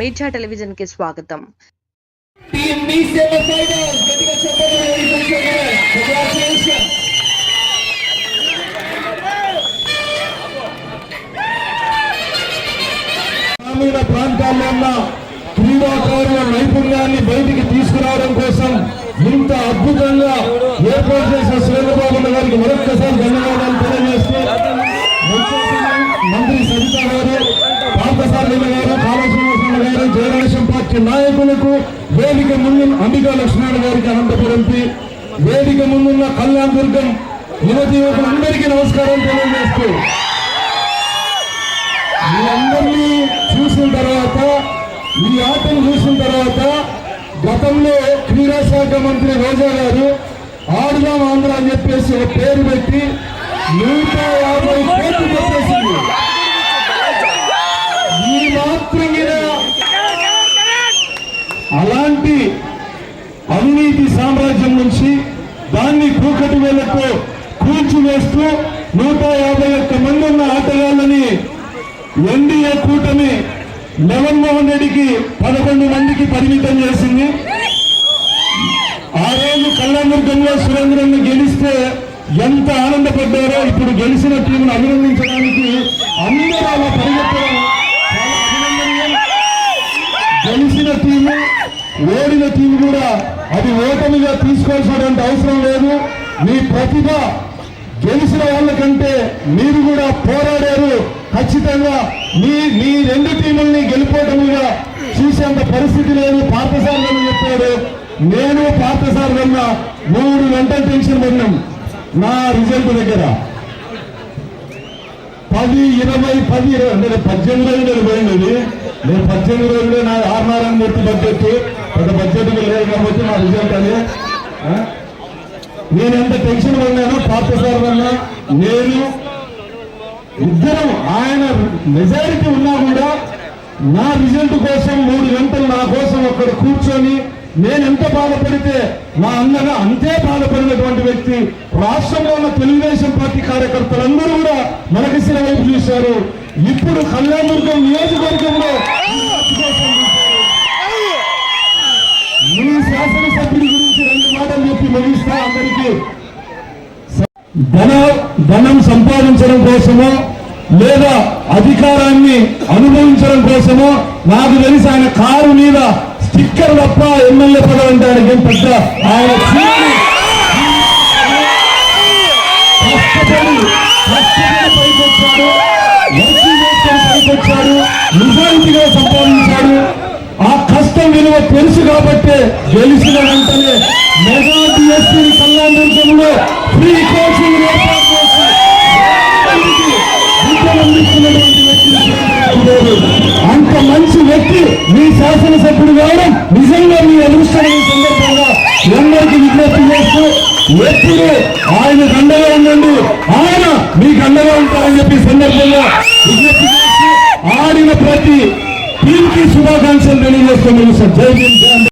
మీర్జా టెలివిజన్కి స్వాగతం. గ్రామీణ ప్రాంతాల్లో ఉన్న క్రీడాకారుల నైపుణ్యాన్ని బయటికి తీసుకురావడం కోసం ఇంత అద్భుతంగా ఏర్పాటు చేసిన శ్రీధరబాబు గారికి మరొక్కసారి ధన్యవాదాలు. పార్టీ నాయకులకు వేదిక ముందు అంబికా లక్ష్మణ గారికి అనంతపురం వేదిక ముందున్న కళ్యాణ్ దుర్గం యువతి యువకులందరికీ నమస్కారం తెలియజేస్తూ మీ అందరినీ చూసిన తర్వాత మీ ఆటను చూసిన తర్వాత గతంలో క్రీడా శాఖ మంత్రి రోజా గారు ఆడుదాం ఆంధ్ర అని చెప్పేసి ఒక పేరు పెట్టి నూట యాభై కోట్లు పెట్టేసింది ఈ మాత్రమే దాన్ని కూకటి వేలతో కూల్చివేస్తూ నూట యాభై ఒక్క మంది ఉన్న ఆటగాళ్ళని ఎన్డీఏ కూటమి జగన్మోహన్ రెడ్డికి పదకొండు మందికి పరిమితం చేసింది. ఆ రోజు కళ్యాణదుర్గంలో సురేంద్రన్ గెలిస్తే ఎంత ఆనందపడ్డారో ఇప్పుడు గెలిచిన టీంను అభినందించడానికి అందరూ అలా అది ఓటమిగా తీసుకోవాల్సినటువంటి అవసరం లేదు. మీ ప్రతిభ గెలిచిన వాళ్ళకంటే మీరు కూడా పోరాడారు. ఖచ్చితంగా మీ మీ రెండు టీముల్ని గెలిపోవటముగా చూసేంత పరిస్థితి లేదు. పార్థసారథి చెప్పాడు. నేను పార్థసారథన్న మూడు గంటల టెన్షన్ పడినాం. నా రిజల్ట్ దగ్గర పది ఇరవై పది ఇరవై అంటే పద్దెనిమిది రోజులు నేను పోయినది. నేను పద్దెనిమిది రోజులు నా ఆర్నారాయణ మూర్తి బడ్జెట్ పెద్ద బడ్జెట్ లేదు కాబట్టి నా రిజల్ట్ అదే. నేను ఎంత టెన్షన్ పడినానో సార్ వల్ల నేను ఇద్దరం ఆయన మెజారిటీ ఉన్నా కూడా నా రిజల్ట్ కోసం మూడు గంటలు నా కోసం అక్కడ కూర్చొని నేను ఎంత బాధపడితే నా అన్నగా అంతే బాధపడినటువంటి వ్యక్తి రాష్ట్రంలో ఉన్న తెలుగుదేశం పార్టీ కార్యకర్తలందరూ కూడా మనకి వైపు చూశారు. ఇప్పుడు కళ్యాణదుర్గం నియోజకవర్గంలో ధనం సంపాదించడం కోసమో లేదా అధికారాన్ని అనుభవించడం కోసమో నాకు తెలిసి ఆయన కారు మీద స్టిక్కర్ తప్ప ఎమ్మెల్యే పదవి అంటే ఆయనకి ఏం పెద్ద ఆయన కష్టపడి కష్టపడి పైకొచ్చాడు. వర్క్ చేసుకొని పైకొచ్చాడు. నిజాయితీగా సంపాదించాడు. ఆ కష్టం విలువ తెలుసు కాబట్టి గెలిచిన వెంటనే మెగా డిఎస్పీ కళ్యాణ దుర్గంలో ఫ్రీ కోచ్ నిజంగా మీ అదృష్టమైన సందర్భంగా అందరికీ విజ్ఞప్తి చేస్తూ ఎప్పుడు ఆయన గండగా ఉండండి. ఆయన మీ గండగా ఉంటారని చెప్పి సందర్భంగా విజ్ఞప్తి చేస్తూ ఆడిన ప్రతి టీంకి శుభాకాంక్షలు తెలియజేస్తూ సార్ జై భీమ్ జై